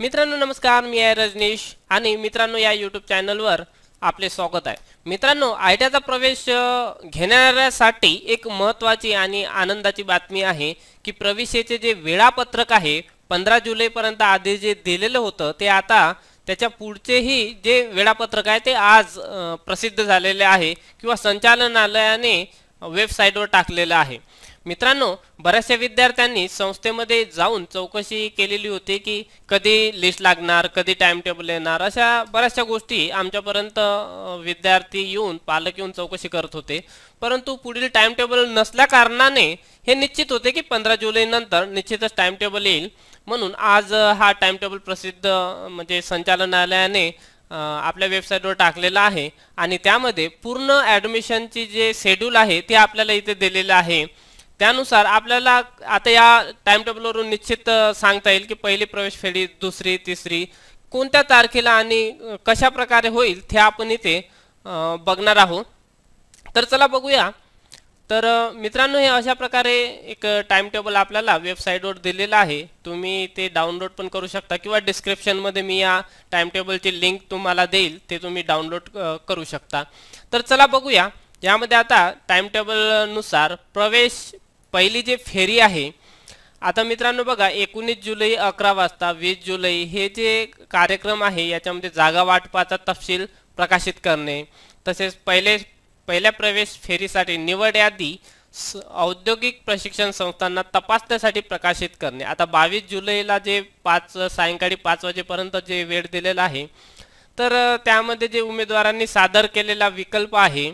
मित्रांनो नमस्कार. मी आहे रजनीश आणि मित्रांनो या यूट्यूब चॅनलवर आपले स्वागत आहे. मित्रांनो आयट्याचा प्रवेश घेणाऱ्यासाठी एक महत्त्वाची आणि आनंदाची बातमी आहे की प्रवेशाचे जे वेळापत्रक आहे पंधरा जुलैपर्यंत आधी जे दिलेलं होतं ते आता त्याच्या पुढचेही जे वेळापत्रक आहे ते आज प्रसिद्ध झालेले आहे किंवा संचालनालयाने वेबसाईटवर टाकलेलं आहे. मित्रांनो बऱ्याचशा विद्यार्थ्यांनी संस्थेमध्ये जाऊन चौकशी केलेली होती की कधी लिस्ट लागणार कधी टाइम टेबल येणार अशा बऱ्याचशा गोष्टी आमच्यापर्यंत विद्यार्थी येऊन पालक येऊन चौकशी करत होते. परंतु पुढील टाइम टेबल नसल्या कारणाने हे निश्चित होते की पंधरा जुलै नंतर निश्चितच टाइम टेबल येईल. म्हणून आज हा टाइम टेबल प्रसिद्ध म्हणजे संचालनालयाने आपल्या वेबसाईटवर टाकलेला आहे. आणि त्यामध्ये पूर्ण ॲडमिशनची जे शेड्यूल आहे ते आपल्याला इथे दिलेलं आहे. त्यानुसार आपल्याला आता या टाइम टेबलवरून निश्चित सांगता येईल की पहिली प्रवेश फेरी दुसरी तिसरी कोणत्या तारखेला आणि कशा प्रकारे होईल ते आपण इथे बघणार आहोत. तर चला बघूया. तर मित्रांनो हे अशा प्रकारे एक टाइम टेबल आपल्याला वेबसाईटवर दिलेलं आहे. तुम्ही ते डाउनलोड पण करू शकता किंवा डिस्क्रिप्शनमध्ये मी या टाइम टेबलची लिंक तुम्हाला देईल ते तुम्ही डाउनलोड करू शकता. तर चला बघूया. यामध्ये आता टाइम टेबलनुसार प्रवेश पहिली जी फेरी आहे आता मित्रांनो बघा एकोणीस जुलै अकरा वाजता वीस जुलै हे जे कार्यक्रम आहे याच्यामध्ये जागा वाटपाचा तपशील प्रकाशित करणे. तसेच पहिले पहिल्या प्रवेश फेरीसाठी निवड यादी स- औद्योगिक प्रशिक्षण संस्थांना तपासण्यासाठी प्रकाशित करणे. आता बावीस जुलैला जे पाच सायंकाळी पाच वाजेपर्यंत जे वेळ दिलेला आहे तर त्यामध्ये जे उमेदवारांनी सादर केलेला विकल्प आहे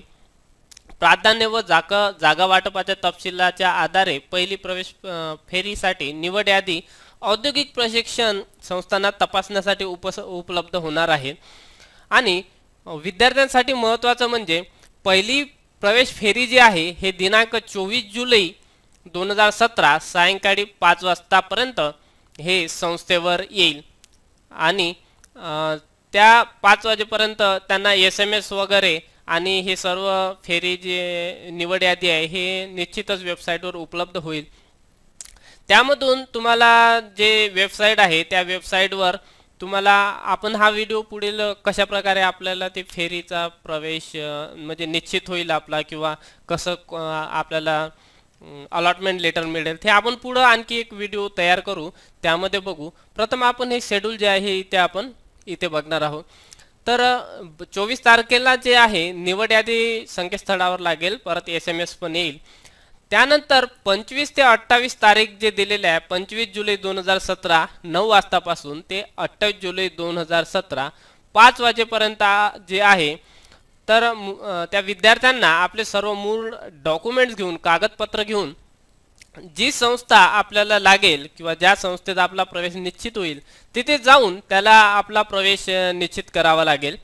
प्राधान्य व जागा जागा वाटपाच्या तपशिलाच्या आधारे पहिली प्रवेश फेरीसाठी निवड यादी औद्योगिक प्रशिक्षण संस्थांना तपासण्यासाठी उपस उपलब्ध होणार आहे. आणि विद्यार्थ्यांसाठी महत्त्वाचं म्हणजे पहिली प्रवेश फेरी जी आहे हे दिनांक चोवीस जुलै दोन हजार सतरा सायंकाळी पाच वाजतापर्यंत हे संस्थेवर येईल. आणि त्या पाच वाजेपर्यंत त्यांना एस एम एस वगैरे आणि हे सर्व फेरी जे निवड यादी आहे हे निश्चितच वेबसाईटवर उपलब्ध होईल. त्यामधून तुम्हाला जे वेबसाईट आहे त्या वेबसाईटवर तुम्हाला आपण हा व्हिडिओ पुढील कशा प्रकारे आपल्याला ते फेरीचा प्रवेश म्हणजे निश्चित होईल आपला किंवा कसं आपल्याला अलॉटमेंट लेटर मिळेल ते आपण पुढं आणखी एक व्हिडिओ तयार करू. त्यामध्ये बघू. प्रथम आपण हे शेड्यूल जे आहे इथे आपण इथे बघणार आहोत. तर चोवीस तारखेला जे आहे निवड यादी संकेतस्थळावर लागेल. परत एस एम एस पण येईल. त्यानंतर पंचवीस ते अठ्ठावीस तारीख जे दिलेले आहे पंचवीस जुलै दोन हजार सतरा नऊ वाजतापासून ते अठ्ठावीस जुलै दोन हजार सतरा पाच वाजेपर्यंत जे आहे तर त्या विद्यार्थ्यांना आपले सर्व मूळ डॉक्युमेंट्स घेऊन कागदपत्र घेऊन जी संस्था आपल्याला लागेल किंवा ज्या संस्थेत आपला प्रवेश निश्चित होईल तिथे जाऊन त्याला आपला प्रवेश निश्चित करावा लागेल.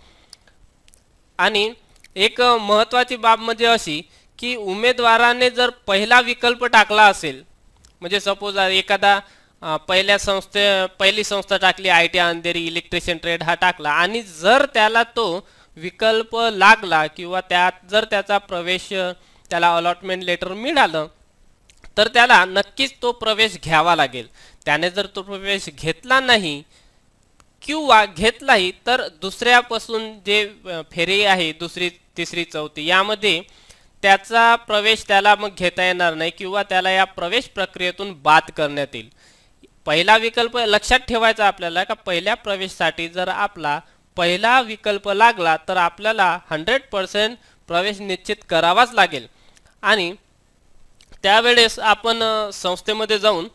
आणि एक महत्त्वाची बाब म्हणजे अशी की उमेदवाराने जर पहिला विकल्प टाकला असेल म्हणजे सपोज एखादा पहिल्या संस्थे पहिली संस्था टाकली I T Andheri electrician trade हा टाकला आणि जर त्याला तो विकल्प लागला किंवा त्यात जर त्याचा प्रवेश त्याला अलॉटमेंट लेटर मिळालं तर त्याला नक्कीच तो प्रवेश घ्यावा लागेल. त्याने जर तो प्रवेश घेतला नाही किंवा घेतलाही तर दुसऱ्यापासून जे फेरी आहे दुसरी तिसरी चौथी यामध्ये त्याचा प्रवेश त्याला मग घेता येणार नाही किंवा त्याला या प्रवेश प्रक्रियेतून बाद करण्यात येईल. पहिला विकल्प लक्षात ठेवायचा आपल्याला का पहिल्या प्रवेशसाठी जर आपला पहिला विकल्प लागला तर आपल्याला हंड्रेड पर्सेंट प्रवेश निश्चित करावाच लागेल. आणि त्यावेळेस आपण संस्थेमध्ये जाऊन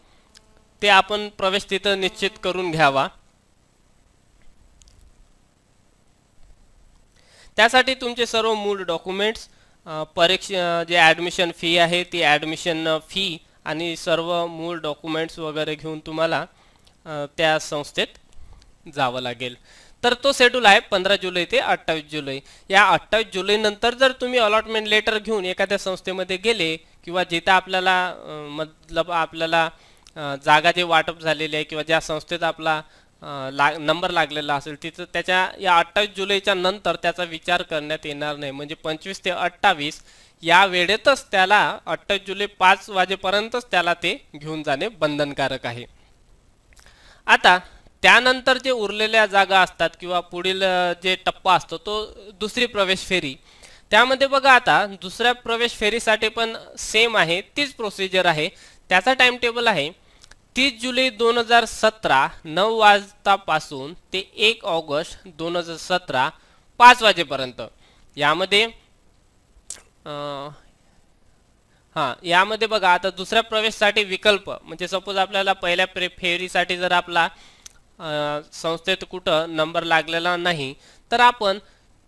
ते आपण प्रवेश तिथं निश्चित करून घ्यावा. त्यासाठी तुमचे सर्व मूळ डॉक्युमेंट्स परीक्षा जे ॲडमिशन फी आहे ती ॲडमिशन फी आणि सर्व मूळ डॉक्युमेंट्स वगैरे घेऊन तुम्हाला त्या संस्थेत जावं लागेल. तर तो शेड्यूल आहे पंधरा जुलै ते अठ्ठावीस जुलै. या अठ्ठावीस जुलै नंतर जर तुम्ही अलॉटमेंट लेटर घेऊन एखाद्या संस्थेमध्ये गेले किंवा जिथं आपल्याला मतलब आपल्याला जागा जे वाटप झालेली आहे किंवा ज्या संस्थेत आपला लाग नंबर लागलेला असेल तिथं त्याच्या या अठ्ठावीस जुलैच्या नंतर त्याचा विचार करण्यात येणार नाही. म्हणजे पंचवीस ते अठ्ठावीस या वेळेतच त्याला अठ्ठावीस जुलै पाच वाजेपर्यंतच त्याला ते घेऊन जाणे बंधनकारक आहे. आता त्यानंतर जे उरलेल्या जागा असतात किंवा पुढील जे टप्पा असतो तो दुसरी प्रवेश फेरी. त्यामध्ये बघा आता दुसऱ्या प्रवेश फेरीसाठी पण सेम आहे तीच प्रोसिजर आहे. त्याचा टाइम टेबल आहे तीस जुलै दोन हजार सतरा नऊ वाजतापासून ते एक ऑगस्ट दोन हजार सतरा पाच वाजेपर्यंत. यामध्ये हां यामध्ये बघा आता दुसऱ्या प्रवेशसाठी विकल्प म्हणजे सपोज आपल्याला पहिल्या प्रे फेरीसाठी जर आपला संस्थेत कुठं नंबर लागलेला नाही. तर आपण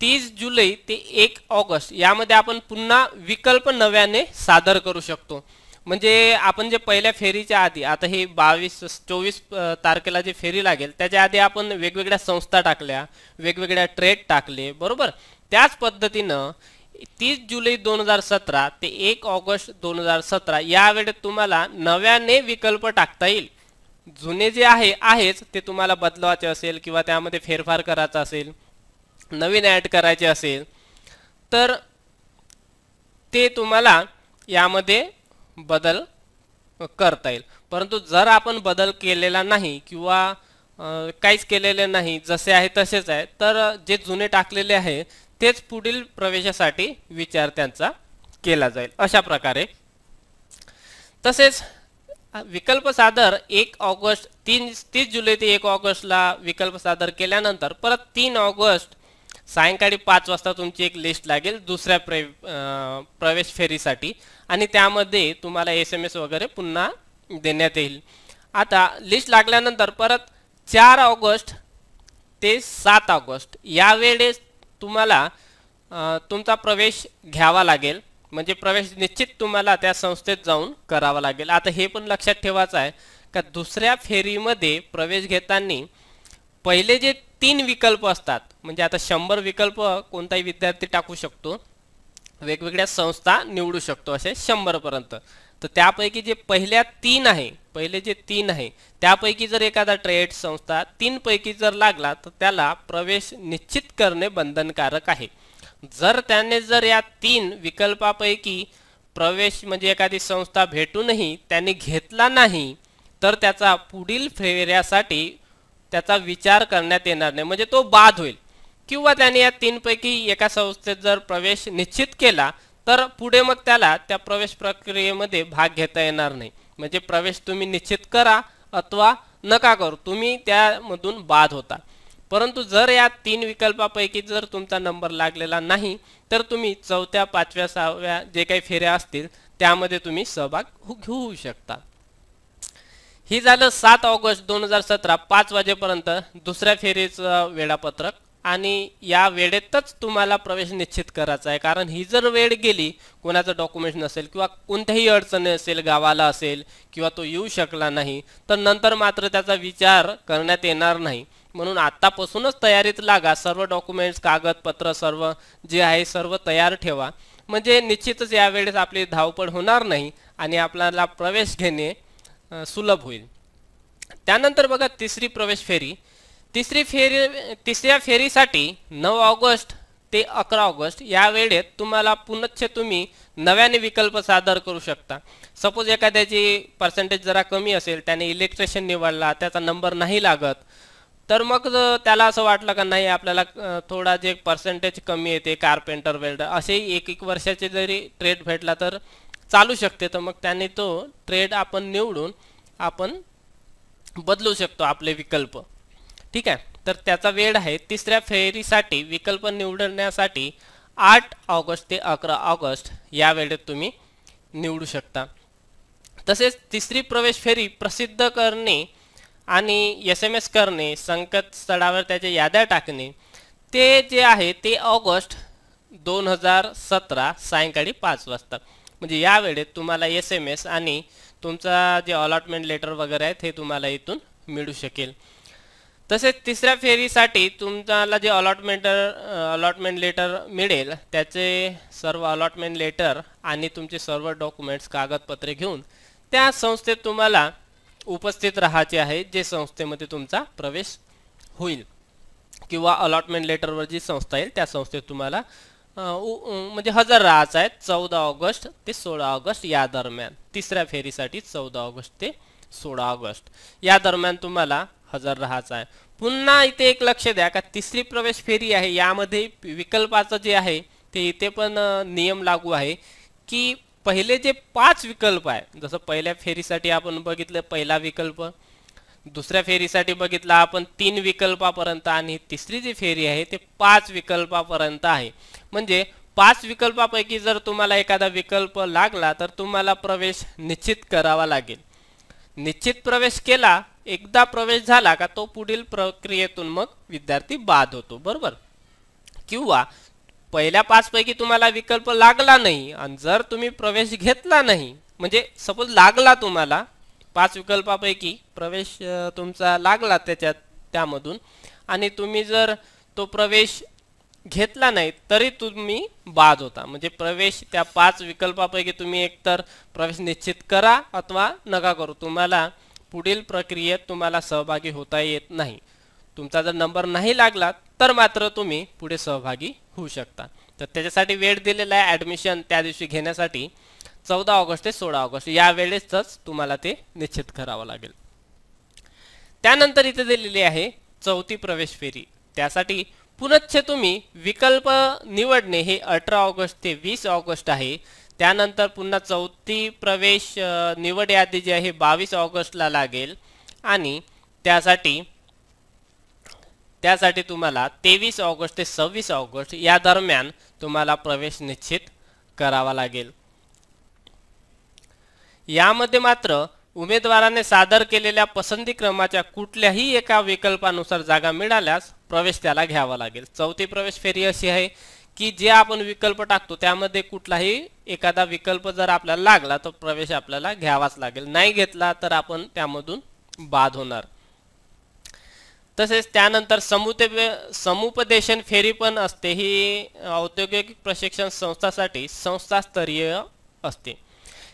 तीस जुलै ते एक ऑगस्ट यामध्ये आपण पुन्हा विकल्प नव्याने सादर करू शकतो. म्हणजे आपण जे पहिल्या फेरीच्या आधी आता हे बावीस चोवीस तारखेला जे फेरी लागेल त्याच्या आधी आपण वेगवेगळ्या संस्था टाकल्या वेगवेगळ्या ट्रेड टाकले बरोबर? त्याच पद्धतीनं तीस जुलै दोन हजार सतरा ते एक ऑगस्ट दोन हजार सतरा यावेळेत तुम्हाला नव्याने विकल्प टाकता येईल. जुने जे आहे आहेच ते तुम्हाला बदलवायचे असेल किंवा त्यामध्ये फेरफार करायचा असेल नवीन ॲड करायचे असेल तर ते तुम्हाला यामध्ये बदल करता येईल. परंतु जर आपण बदल केलेला नाही किंवा काहीच केलेले नाही जसे आहे तसेच आहे तर जे जुने टाकलेले आहे तेच पुढील प्रवेशासाठी विचार त्यांचा केला जाईल. अशा प्रकारे. तसेच विकल्प सादर एक ऑगस्ट तीन तीस जुलै ते एक ऑगस्टला विकल्प सादर केल्यानंतर परत तीन ऑगस्ट सायंकाळी पाच वाजता तुमची एक लिस्ट लागेल दुसऱ्या प्रे प्रवेश फेरीसाठी. आणि त्यामध्ये तुम्हाला एस एम एस वगैरे पुन्हा देण्यात येईल. आता लिस्ट लागल्यानंतर परत चार ऑगस्ट ते सात ऑगस्ट. यावेळेस तुम्हाला तुमचा प्रवेश घ्यावा लागेल. म्हणजे प्रवेश निश्चित तुम्हाला त्या संस्थेत जाऊन करावा लागेल. आता हे पण लक्षात ठेवायचं आहे का दुसऱ्या फेरीमध्ये प्रवेश घेताना पहिले जे तीन विकल्प असतात म्हणजे आता शंभर विकल्प कोणताही विद्यार्थी टाकू शकतो वेगवेगळ्या संस्था निवडू शकतो असे शंभरपर्यंत तर त्यापैकी जे पहिल्या तीन आहे पहिले जे तीन आहे त्यापैकी जर एखादा ट्रेड संस्था तीनपैकी जर लागला तर त्याला प्रवेश निश्चित करणे बंधनकारक आहे. जर त्याने जर या तीन विकल्पापैकी प्रवेश म्हणजे एखादी संस्था भेटूनही त्यांनी घेतला नाही तर त्याचा पुढील फेऱ्यासाठी त्याचा विचार करण्यात येणार नाही. म्हणजे तो बाद होईल. किंवा त्याने या तीनपैकी एका संस्थेत जर प्रवेश निश्चित केला तर पुढे मग त्याला त्या प्रवेश प्रक्रियेमध्ये भाग घेता येणार नाही. म्हणजे प्रवेश तुम्ही निश्चित करा अथवा नका करू. तुम्ही त्यामधून बाद होता. परंतु जर या तीन विकल्पापैकी जर तुमचा नंबर लागलेला नाही तर तुम्ही चौथ्या पाचव्या सहाव्या जे काही फेऱ्या असतील त्यामध्ये तुम्ही सहभाग हो-, घेऊ शकता. ही झालं सात ऑगस्ट दोन हजार सतरा पाच वाजेपर्यंत दुसऱ्या फेरीचं वेळापत्रक आणि या वेळेतच तुम्हाला प्रवेश निश्चित करायचा आहे. कारण ही जर वेळ गेली कोणाचं डॉक्युमेंट नसेल किंवा कोणत्याही अडचणी असेल गावाला असेल किंवा तो येऊ शकला नाही तर नंतर मात्र त्याचा विचार करण्यात येणार नाही. म्हणून आत्तापासूनच तयारीत लागा. सर्व डॉक्युमेंट्स कागदपत्र सर्व जे आहे सर्व तयार ठेवा. म्हणजे निश्चितच यावेळेस आपली धावपळ होणार नाही आणि आपल्याला प्रवेश घेणे सुलभ होईल. त्यानंतर बघा तिसरी प्रवेश फेरी. तिसरी फेरी तिसऱ्या फेरीसाठी नऊ ऑगस्ट ते अकरा ऑगस्ट या वेळेत तुम्हाला पुनच्छ तुम्ही नव्याने विकल्प सादर करू शकता. सपोज एखाद्याची पर्सेंटेज जरा कमी असेल त्याने इलेक्ट्रिशियन निवडला त्याचा नंबर नाही लागत तर मग त्याला असं वाटलं का नाही आपल्याला थोडा जे पर्सेंटेज कमी येते कार्पेंटर वेल्डर असे एक एक वर्षाचे जरी ट्रेड भेटला तर चालू शकते. तर मग त्याने तो ट्रेड आपण निवडून आपण बदलू शकतो आपले विकल्प. ठीक आहे? तर त्याचा वेळ आहे. तिसऱ्या फेरीसाठी विकल्प निवडण्यासाठी आठ ऑगस्ट ते अकरा ऑगस्ट या वेळेत तुम्ही निवडू शकता. तसेच तिसरी प्रवेश फेरी प्रसिद्ध करणे आणि एस एम एस करणे संकेतस्थळावर त्याच्या याद्या टाकणे ते जे आहे ते ऑगस्ट दोन हजार सतरा सायंकाळी पाच वाजता. म्हणजे या वेळेत तुम्हाला एस एम एस आणि तुमचा जे अलॉटमेंट लेटर वगैरे आहे ते तुम्हाला इथून मिळू शकेल. तसेच तिसऱ्या फेरीसाठी तुम्हाला जे अलॉटमेंट अलॉटमेंट लेटर मिळेल त्याचे सर्व अलॉटमेंट लेटर आणि तुमचे सर्व डॉक्युमेंट्स कागदपत्रे घेऊन त्या संस्थेत तुम्हाला उपस्थित राहायचे आहे जे संस्थेमध्ये तुमचा प्रवेश होईल. किंवा अलॉटमेंट लेटरवर जी संस्था येईल त्या संस्थेत तुम्हाला म्हणजे हजर राहायचं आहे चौदा ऑगस्ट ते सोळा ऑगस्ट या दरम्यान. तिसऱ्या फेरीसाठी चौदा ऑगस्ट ते सोळा ऑगस्ट. या दरम्यान तुम्हाला हजर राहायचं आहे. पुन्हा इथे एक लक्ष द्या का तिसरी प्रवेश फेरी आहे यामध्ये विकल्पाचं जे आहे ते इथे पण नियम लागू आहे की पहिले जे पाच विकल्प आहे, जसं पहिल्या फेरीसाठी आपण बघितलं, पहिला विकल्प, दुसऱ्या फेरीसाठी बघितला, आपण तीन विकल्पापर्यंत आणि तिसरी जी फेरी आहे, ते पाच विकल्पापर्यंत आहे. म्हणजे विकल्पापैकी जर तुम्हाला एखादा विकल्प लागला, तर तुम्हाला प्रवेश निश्चित करावा लागेल. निश्चित प्रवेश केला, एकदा प्रवेश झाला का तो पुढील प्रक्रियेतून मग विद्यार्थी बाद होतो, बरोबर? किंवा पहिल्या पाचपैकी तुम्हाला विकल्प लागला नाही आणि जर तुम्ही प्रवेश घेतला नाही म्हणजे सपोज लागला तुम्हाला पाच विकल्पापैकी प्रवेश तुमचा लागला त्याच्यात त्यामधून. आणि तुम्ही जर तो प्रवेश घेतला नाही तरी तुम्ही बाद होता. म्हणजे प्रवेश त्या पाच विकल्पापैकी तुम्ही एकतर प्रवेश निश्चित करा अथवा नका करू. तुम्हाला पुढील प्रक्रियेत तुम्हाला सहभागी होता येत नाही. तुमचा जर नंबर नाही लागला तर मात्र तुम्ही पुढे सहभागी होऊ शकता. तर त्याच्यासाठी वेळ दिलेला आहे ॲडमिशन त्या दिवशी घेण्यासाठी चौदा ऑगस्ट ते सोळा ऑगस्ट. या वेळेसच तुम्हाला ते निश्चित करावं लागेल. त्यानंतर इथे दिलेली आहे चौथी प्रवेश फेरी. त्यासाठी पुनच्छ तुम्ही विकल्प निवडणे हे अठरा ऑगस्ट ते वीस ऑगस्ट आहे. त्यानंतर पुन्हा चौथी प्रवेश निवड यादी जी आहे बावीस ऑगस्टला लागेल. आणि त्यासाठी त्यासाठी तुम्हाला तेवीस ऑगस्ट ते सव्वीस ऑगस्ट या दरम्यान तुम्हाला प्रवेश निश्चित करावा लागेल. यामध्ये मात्र उमेदवाराने सादर केलेल्या पसंती क्रमाच्या कुठल्याही एका विकल्पानुसार जागा मिळाल्यास प्रवेश त्याला घ्यावा लागेल. चौथी प्रवेश फेरी अशी आहे की जे आपण विकल्प टाकतो त्यामध्ये कुठलाही एखादा विकल्प जर आपल्याला लागला तर प्रवेश आपल्याला घ्यावाच लागेल. नाही घेतला तर आपण त्यामधून बाद होणार. तसेच त्यानंतर समुते समुपदेशन फेरी पण असते. ही औद्योगिक प्रशिक्षण संस्थासाठी संस्थास्तरीय असते.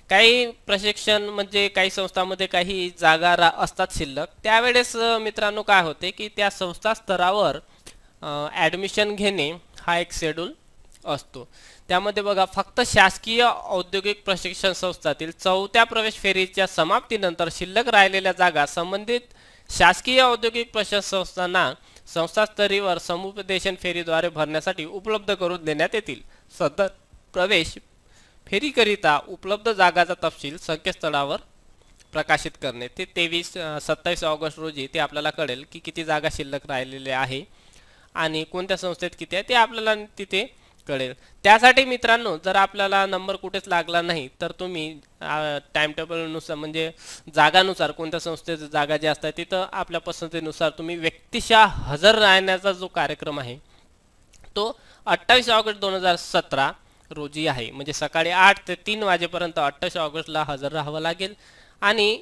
काही प्रशिक्षण म्हणजे काही संस्थांमध्ये काही जागा रा असतात शिल्लक. त्यावेळेस मित्रांनो काय होते की त्या संस्था स्तरावर ॲडमिशन घेणे हा एक शेड्यूल असतो. त्यामध्ये बघा फक्त शासकीय औद्योगिक प्रशिक्षण संस्थातील चौथ्या प्रवेश फेरीच्या समाप्तीनंतर शिल्लक राहिलेल्या जागा संबंधित शासकीय औद्योगिक प्रशासन संस्थांना संस्थास्तरीवर समुपदेशन फेरीद्वारे भरण्यासाठी उपलब्ध करून देण्यात येतील. सदर प्रवेश फेरीकरिता उपलब्ध जागाचा तपशील संकेतस्थळावर प्रकाशित करणे. ते तेवीस सत्तावीस ऑगस्ट रोजी ते आपल्याला कळेल की किती जागा शिल्लक राहिलेल्या आहे आणि कोणत्या संस्थेत किती आहे ते आपल्याला तिथे कळेल. त्यासाठी मित्रांनो जर आपल्याला नंबर कुठेच लागला नाही तर तुम्ही टाइमटेबलनुसार म्हणजे जागानुसार कोणत्या संस्थेचं जागा ज्या असतात तिथं आपल्या पसंतीनुसार तुम्ही व्यक्तिशः हजर राहण्याचा जो कार्यक्रम आहे तो अठ्ठावीस ऑगस्ट दोन हजार सतरा रोजी आहे. म्हणजे सकाळी आठ ते तीन वाजेपर्यंत अठ्ठावीस ऑगस्टला हजर राहावं लागेल आणि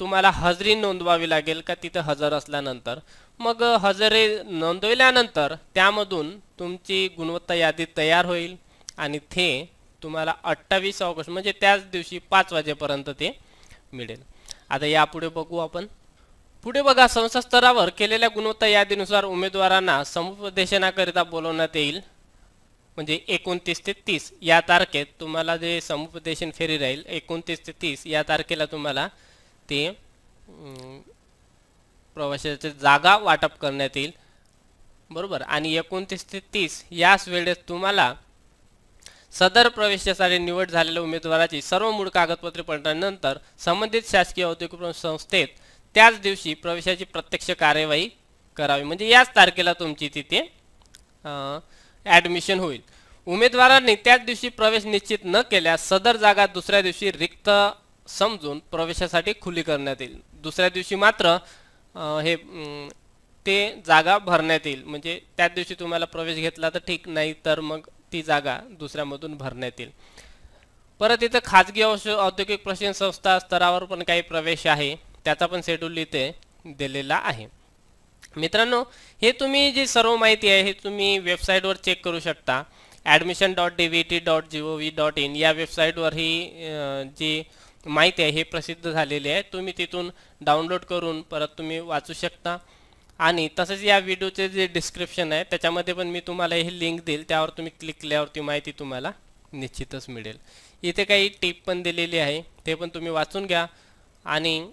तुम्हाला हजरी नोंदवावी लागेल का तिथं हजर असल्यानंतर. मग हजेरी नोंदवल्यानंतर त्यामधून तुमची गुणवत्ता यादी तयार होईल आणि ते तुम्हाला अठ्ठावीस ऑगस्ट म्हणजे त्याच दिवशी पाच वाजेपर्यंत ते मिळेल. आता यापुढे बघू आपण. पुढे बघा संस्था स्तरावर केलेल्या गुणवत्ता यादीनुसार उमेदवारांना समुपदेशनाकरिता बोलवण्यात येईल. म्हणजे एकोणतीस ते तीस या तारखेत तुम्हाला जे समुपदेशन फेरी राहील एकोणतीस ते तीस या तारखेला तुम्हाला ते प्रवाशाचे जागा वाटप करण्यात येईल. बरोबर? आणि एकोणतीस ते तीस याच वेळेस तुम्हाला सदर प्रवेशासाठी निवड झालेल्या उमेदवाराची सर्व मूळ कागदपत्रे पडल्यानंतर संबंधित शासकीय औद्योगिक संस्थेत त्याच दिवशी प्रवेशाची प्रत्यक्ष कार्यवाही करावी. म्हणजे याच तारखेला तुमची तिथे ॲडमिशन होईल. उमेदवारांनी त्याच दिवशी प्रवेश निश्चित न केल्यास सदर जागा दुसऱ्या दिवशी रिक्त समजून प्रवेशासाठी खुली करण्यात येईल. दुसऱ्या दिवशी मात्र हे ते जागा भरण्यात येईल. म्हणजे त्याच दिवशी तुम्हाला प्रवेश घेतला तर ठीक नाही तर मग ती जागा दुसऱ्यामधून भरण्यात येईल. परत इथं खाजगी औष औद्योगिक प्रशिक्षण संस्था स्तरावर पण काही प्रवेश आहे. त्याचा पण शेड्यूल इथे दिलेला आहे. मित्रांनो हे तुम्ही जी सर्व माहिती आहे हे तुम्ही वेबसाईटवर चेक करू शकता. Admission dot D V T dot G O V dot in या वेबसाईटवर ही जी माहिती आहे, हे प्रसिद्ध आहे. तुम्ही तिथून डाउनलोड करून परत वाचू शकता. आणि तसंच या व्हिडिओचे जे डिस्क्रिप्शन आहे, त्याच्यामध्ये पण मी तुम्हाला हे लिंक देईल. त्यावर तुम्ही क्लिक माहिती तुम्हाला निश्चितच मिळेल. इथे काही टिप पण दिलेली आहे. ते पण तुम्ही वाचून घ्या. आणि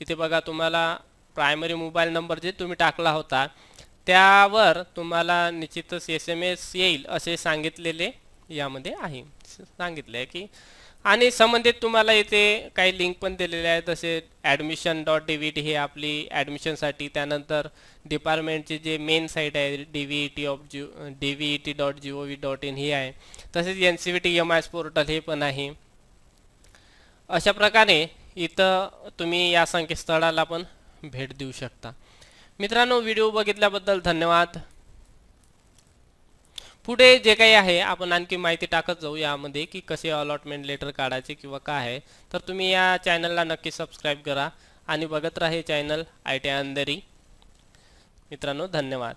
इथे बघा नंबर जे तुम्ही टाकला होता, त्यावर तुम्हाला निश्चितच एस एम एस येईल असे सांगितलेले यामध्ये आहे. सांगितले की आणि संबंधित तुम्हाला इथे काही लिंक पण दिलेले आहेत जसे admission dot D V T हे आपली ॲडमिशनसाठी त्यानंतर डिपार्टमेंटची जे मेन साईट आहे D V E T of D V E T dot G O V dot in in ही आहे. तसेच N C V T M I portal हे पण आहे. अशा प्रकारे इथं तुम्ही या संकेतस्थळाला पण भेट देऊ शकता. मित्रांनो व्हिडिओ बघितल्याबद्दल धन्यवाद. पुढे जे काही आहे आपण आणखी माहिती टाकत जाऊ यामध्ये की कसे अलॉटमेंट लेटर काढायचे किंवा काय आहे. तर तुम्ही या चॅनलला नक्की सबस्क्राईब करा. आणि बघत राहा हे चॅनल आय टी अंधेरी मित्रांनो धन्यवाद.